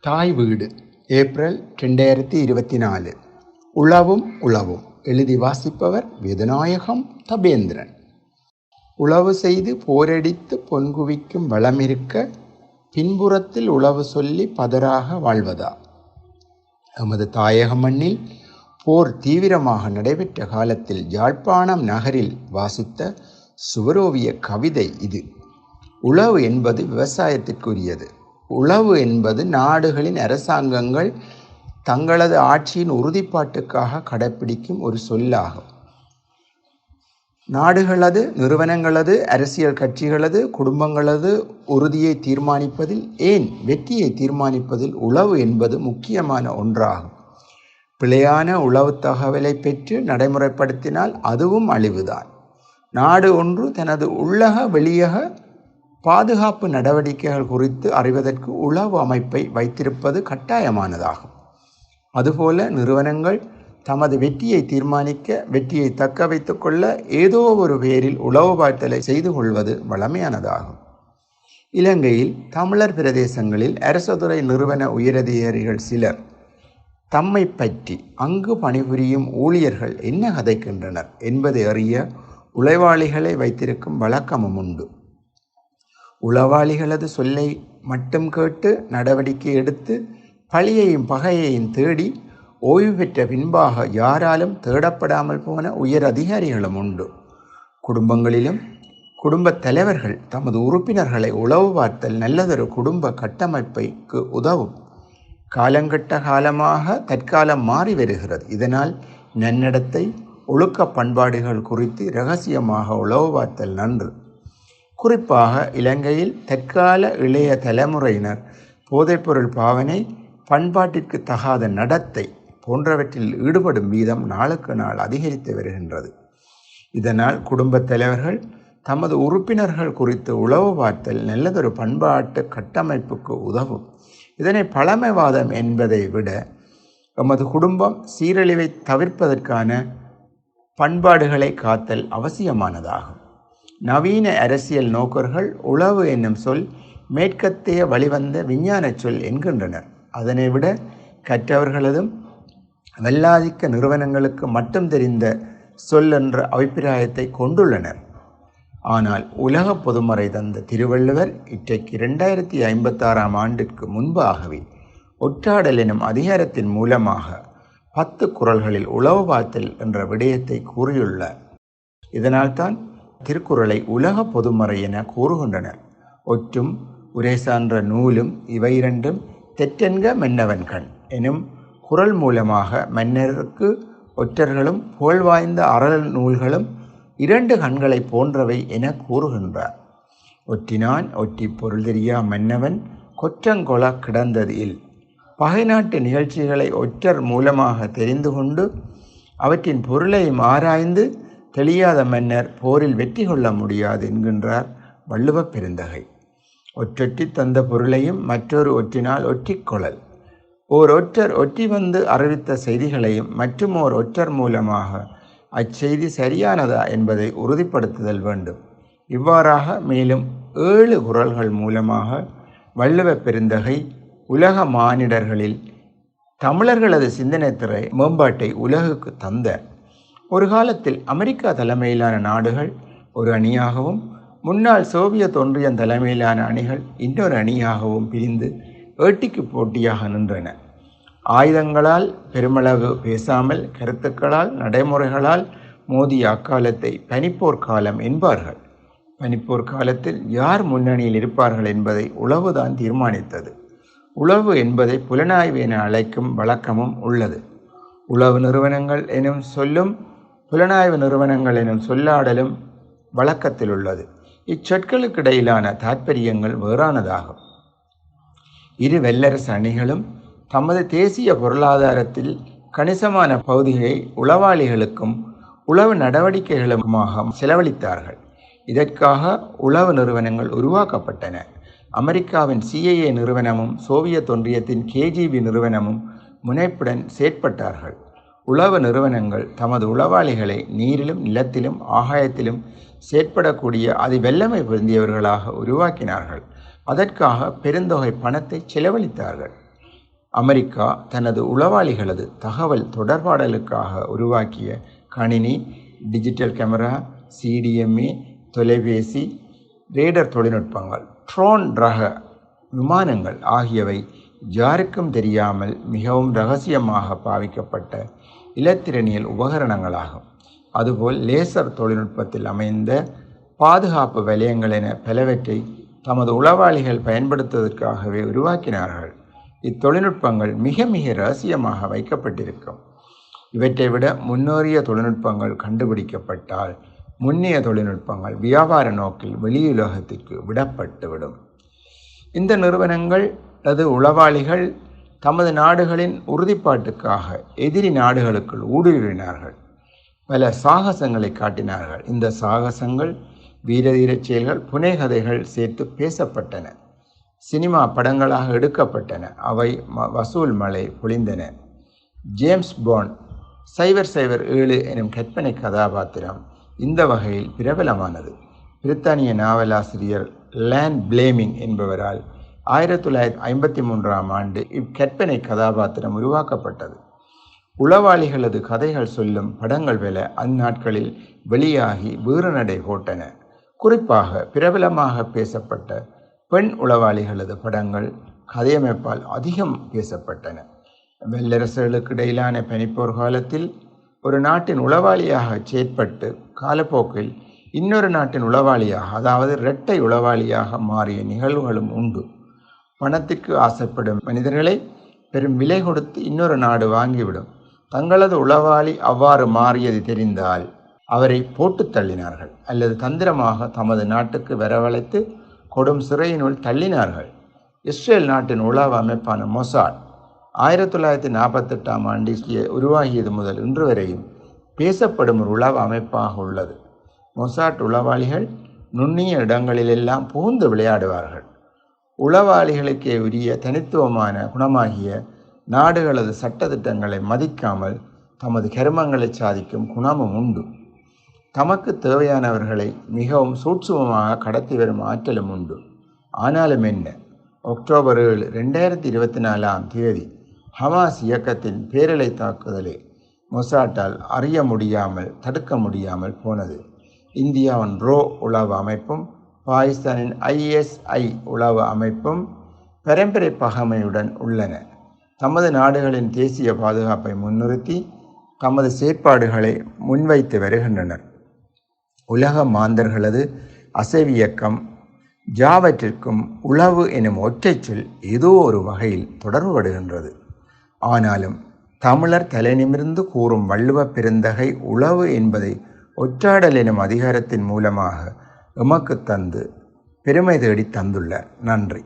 தாய் வீடு ஏப்ரல் ரெண்டாயிரத்தி இருபத்தி நாலு. உழவும் உழவும். எழுதி வாசிப்பவர் வேதநாயகம் தபேந்திரன். உழவு செய்து போரடித்து பொன்குவிக்கும் வளமிருக்க பின்புறத்தில் உழவு சொல்லி பதராக வாழ்வதா? எமது தாயக மண்ணில் போர் தீவிரமாக நடைபெற்ற காலத்தில் யாழ்ப்பாணம் நகரில் வாசித்த சுவரோவிய கவிதை இது. உழவு என்பது விவசாயத்திற்குரியது. உளவு என்பது நாடுகளின் அரசாங்கங்கள் தங்களது ஆட்சியின் உறுதிப்பாட்டுக்காக கடைப்பிடிக்கும் ஒரு சொல்லாகும். நாடுகளது நிறுவனங்களது அரசியல் கட்சிகளது குடும்பங்களது உறுதியை தீர்மானிப்பதில் ஏன் வெற்றியை தீர்மானிப்பதில் உளவு என்பது முக்கியமான ஒன்றாகும். பிழையான உளவு தகவலை பெற்று நடைமுறைப்படுத்தினால் அதுவும் அழிவுதான். நாடு ஒன்று தனது உள்ளக வெளியக பாதுகாப்பு நடவடிக்கைகள் குறித்து அறிவதற்கு உளவு அமைப்பை வைத்திருப்பது கட்டாயமானதாகும். அதுபோல நிறுவனங்கள் தமது வெற்றியை தீர்மானிக்க வெற்றியை தக்க வைத்துக் கொள்ள ஏதோ ஒரு பேரில் உளவு பார்த்தலை செய்து கொள்வது வளமையானதாகும். இலங்கையில் தமிழர் பிரதேசங்களில் அரசதுறை நிறுவன உயரதிகாரிகள் சிலர் தம்மை பற்றி அங்கு பணிபுரியும் ஊழியர்கள் என்ன கதைக்கின்றனர் என்பதை அறிய உழைவாளிகளை வைத்திருக்கும் வழக்கமும் உண்டு. உளவாளிகளது சொல்லை மட்டும் கேட்டு நடவடிக்கை எடுத்து பழியையும் பகையையும் தேடி ஓய்வு பெற்ற பின்பாக யாராலும் தேடப்படாமல் போன உயர் அதிகாரிகளும் உண்டு. குடும்பங்களிலும் குடும்பத் தலைவர்கள் தமது உறுப்பினர்களை உளவு பார்த்தல் நல்லதொரு குடும்ப கட்டமைப்பைக்கு உதவும். காலங்கட்ட காலமாக தற்காலம் மாறி வருகிறது. இதனால் நன்னடத்தை ஒழுக்க பண்பாடுகள் குறித்து ரகசியமாக உளவு பார்த்தல் நன்று. குறிப்பாக இலங்கையில் தற்கால இளைய தலைமுறையினர் போதைப்பொருள் பாவனை பண்பாட்டிற்கு தகாத நடத்தை போன்றவற்றில் ஈடுபடும் வீதம் நாளுக்கு நாள் அதிகரித்து வருகின்றது. இதனால் குடும்பத் தலைவர்கள் தமது உறுப்பினர்கள் குறித்து உளவு பார்த்தல் நல்லதொரு பண்பாட்டு கட்டமைப்புக்கு உதவும். இதனை பழமைவாதம் என்பதை விட எமது குடும்பம் சீரழிவை தவிர்ப்பதற்கான பண்பாடுகளை காத்தல் அவசியமானதாகும். நவீன அரசியல் நோக்கர்கள் உளவு என்னும் சொல் மேற்கத்தைய வழிவந்த விஞ்ஞான சொல் என்கின்றனர். அதனை விட கற்றவர்களதும் வல்லாதிக்க நிறுவனங்களுக்கு மட்டும் தெரிந்த சொல் என்ற அபிப்பிராயத்தை கொண்டுள்ளனர். ஆனால் உலக பொதுமறை தந்த திருவள்ளுவர் இன்றைக்கு இரண்டாயிரத்தி ஐம்பத்தாறாம் ஆண்டிற்கு முன்பாகவே ஒற்றாடல் எனும் அதிகாரத்தின் மூலமாக பத்து குரல்களில் உளவு பார்த்தல் என்ற விடயத்தை கூறியுள்ளார். இதனால்தான் திருக்குறளை உலக பொதுமறை என கூறுகின்றனர். ஒற்றும் உரை சான்ற நூலும் இவை இரண்டும் தெற்றென்க மன்னவன் கண் எனும் குரல் மூலமாக மன்னருக்கு ஒற்றர்களும் புகழ்வாய்ந்த அறல் நூல்களும் இரண்டு கண்களை போன்றவை என கூறுகின்றார். ஒற்றினான் ஒற்றி பொருள் தெரியா மன்னவன் கொற்றங்கொல கிடந்தது இல். பகை நாட்டு நிகழ்ச்சிகளை ஒற்றர் மூலமாக தெரிந்து கொண்டு அவற்றின் பொருளையும் ஆராய்ந்து தெளியாத மன்னர் போரில் வெற்றி கொள்ள முடியாது என்கின்றார் வள்ளுவப் பெருந்தகை. ஒற்றொட்டி தந்த பொருளையும் மற்றொரு ஒற்றினால் ஒற்றிக்கொள்ளல் ஓர் ஒற்றர் ஒற்றி வந்து அறிவித்த செய்திகளையும் மற்றும் ஓர் ஒற்றர் மூலமாக அச்செய்தி சரியானதா என்பதை உறுதிப்படுத்துதல் வேண்டும். இவ்வாறாக மேலும் ஏழு குரல்கள் மூலமாக வள்ளுவ பெருந்தகை உலக மானிடர்களில் தமிழர்களது சிந்தனைத்திறை மேம்பாட்டை உலகுக்கு தந்த ஒரு காலத்தில் அமெரிக்கா தலைமையிலான நாடுகள் ஒரு அணியாகவும் முன்னாள் சோவியத் ஒன்றியம் தலைமையிலான அணிகள் இன்னொரு அணியாகவும் பிரிந்து வேட்டிக்கு போட்டியாக நின்றன. ஆயுதங்களால் பெருமளவு பேசாமல் கருத்துக்களால் நடைமுறைகளால் மோதிய அக்காலத்தை பனிப்போர் காலம் என்பார்கள். பனிப்போர் காலத்தில் யார் முன்னணியில் இருப்பார்கள் என்பதை உளவுதான் தீர்மானித்தது. உளவு என்பதை புலனாய்வு என அழைக்கும் வழக்கமும் உள்ளது. உளவு நிறுவனங்கள் எனும் சொல்லும் புலனாய்வு நிறுவனங்கள் எனும் சொல்லாடலும் வழக்கத்தில் உள்ளது இச்சொற்களுக்கிடையிலான தாற்பயங்கள் வேறானதாகும். இரு வல்லரசு அணிகளும் தமது தேசிய பொருளாதாரத்தில் கணிசமான பகுதியை உளவாளிகளுக்கும் உளவு நடவடிக்கைகளுமாக செலவழித்தார்கள். இதற்காக உளவு நிறுவனங்கள் உருவாக்கப்பட்டன. அமெரிக்காவின் சிஐஏ நிறுவனமும் சோவியத் ஒன்றியத்தின் கேஜிபி நிறுவனமும் முனைப்புடன் செயற்பட்டார்கள். உளவு நிறுவனங்கள் தமது உளவாளிகளை நீரிலும் நிலத்திலும் ஆகாயத்திலும் செயற்படக்கூடிய அதிவெல்லமை பொருந்தியவர்களாக உருவாக்கினார்கள். அதற்காக பெருந்தொகை பணத்தை செலவழித்தார்கள். அமெரிக்கா தனது உளவாளிகளது தகவல் தொடர்பாடலுக்காக உருவாக்கிய கணினி டிஜிட்டல் கேமரா சிடிஎம்ஏ தொலைபேசி ரேடர் தொழில்நுட்பங்கள் ட்ரோன் ரக விமானங்கள் ஆகியவை யாருக்கும் தெரியாமல் மிகவும் ரகசியமாக பாவிக்கப்பட்ட இலத்திரனியல் உபகரணங்களாகும். அதுபோல் லேசர் தொழில்நுட்பத்தில் அமைந்த பாதுகாப்பு வலயங்கள் என பலவற்றை தமது உளவாளிகள் பயன்படுத்துவதற்காகவே உருவாக்கினார்கள். இத்தொழில்நுட்பங்கள் மிக மிக ரகசியமாக வைக்கப்பட்டிருக்கும். இவற்றை விட முன்னோரிய தொழில்நுட்பங்கள் கண்டுபிடிக்கப்பட்டால் முன்னைய தொழில்நுட்பங்கள் வியாபார நோக்கில் வெளியுலகத்திற்கு விடப்பட்டுவிடும். இந்த நிறுவனங்கள் அல்லது உளவாளிகள் தமது நாடுகளின் உறுதிப்பாட்டுக்காக எதிரி நாடுகளுக்குள் ஊடுருவினார்கள். பல சாகசங்களை காட்டினார்கள். இந்த சாகசங்கள் வீரதீரச் செயல்கள் புனைகதைகள் சேர்த்து பேசப்பட்டன. சினிமா படங்களாக எடுக்கப்பட்டன. அவை ம வசூல் மலை பொழிந்தன. ஜேம்ஸ் பாண்ட் சைவர் சைவர் ஏழு எனும் கற்பனை கதாபாத்திரம் இந்த வகையில் பிரபலமானது. பிரித்தானிய நாவலாசிரியர் லேன் பிளேமிங் என்பவரால் ஆயிரத்தி தொள்ளாயிரத்தி ஐம்பத்தி மூன்றாம் ஆண்டு இக்கற்பனை கதாபாத்திரம் உருவாக்கப்பட்டது. உளவாளிகளது கதைகள் சொல்லும் படங்கள் வில அந்நாட்களில் வெளியாகி வீறுநடை போட்டன. குறிப்பாக பிரபலமாக பேசப்பட்ட பெண் உளவாளிகளது படங்கள் கதையமைப்பால் அதிகம் பேசப்பட்டன. வெள்ளரசுகளுக்கு இடையிலான பனிப்போர் காலத்தில் ஒரு நாட்டின் உளவாளியாக செயற்பட்டு காலப்போக்கில் இன்னொரு நாட்டின் உளவாளியாக அதாவது இரட்டை உளவாளியாக மாறிய நிகழ்வுகளும் உண்டு. பணத்திற்கு ஆசைப்படும் மனிதர்களை பெரும் விலை கொடுத்து இன்னொரு நாடு வாங்கிவிடும். தங்களது உளவாளி அவ்வாறு மாறியது தெரிந்தால் அவரை போட்டு தள்ளினார்கள். அல்லது தந்திரமாக தமது நாட்டுக்கு வரவழைத்து கொடும் சிறையினுள் தள்ளினார்கள். இஸ்ரேல் நாட்டின் உளவு அமைப்பான மொசாட் ஆயிரத்தி தொள்ளாயிரத்தி நாற்பத்தெட்டாம் ஆண்டில் உருவாகியது முதல் இன்று வரையும் பேசப்படும் ஒரு உளவு அமைப்பாக உள்ளது. மொசாட் உளவாளிகள் நுண்ணிய இடங்களிலெல்லாம் புகுந்து விளையாடுவார்கள். உளவாளிகளுக்கே உரிய தனித்துவமான குணமாகிய நாடுகளது சட்டத்திட்டங்களை மதிக்காமல் தமது கருமங்களை சாதிக்கும் குணமும் உண்டு. தமக்கு தேவையானவர்களை மிகவும் சூட்சுமமாக கடத்தி வரும் ஆற்றலும் உண்டு. ஆனாலும் என்ன? அக்டோபர் ஏழு ரெண்டாயிரத்தி இருபத்தி நாலாம் தேதி ஹமாஸ் இயக்கத்தின் பேரலை தாக்குதலை மொசாட்டால் அறிய முடியாமல் தடுக்க முடியாமல் போனது. இந்தியாவின் ரோ உளவு அமைப்பும் பாகிஸ்தானின் ஐஎஸ்ஐ உளவு அமைப்பும் பரம்பரை பகமையுடன் உள்ளன. தமது நாடுகளின் தேசிய பாதுகாப்பை முன்னிறுத்தி தமது செயற்பாடுகளை முன்வைத்து வருகின்றனர். உலக மாந்தர்களது அசைவியக்கம் ஜாவற்றிற்கும் உளவு எனும் ஒற்றைச்சொல் ஏதோ ஒரு வகையில் தொடர்புபடுகின்றது. ஆனாலும் தமிழர் தலைநிமிர்ந்து கூறும் வள்ளுவ பெருந்தகை உளவு என்பதை ஒற்றாடல் எனும் அதிகாரத்தின் மூலமாக எமக்கு தந்து பெருமை தேடி தந்துள்ள நன்றி.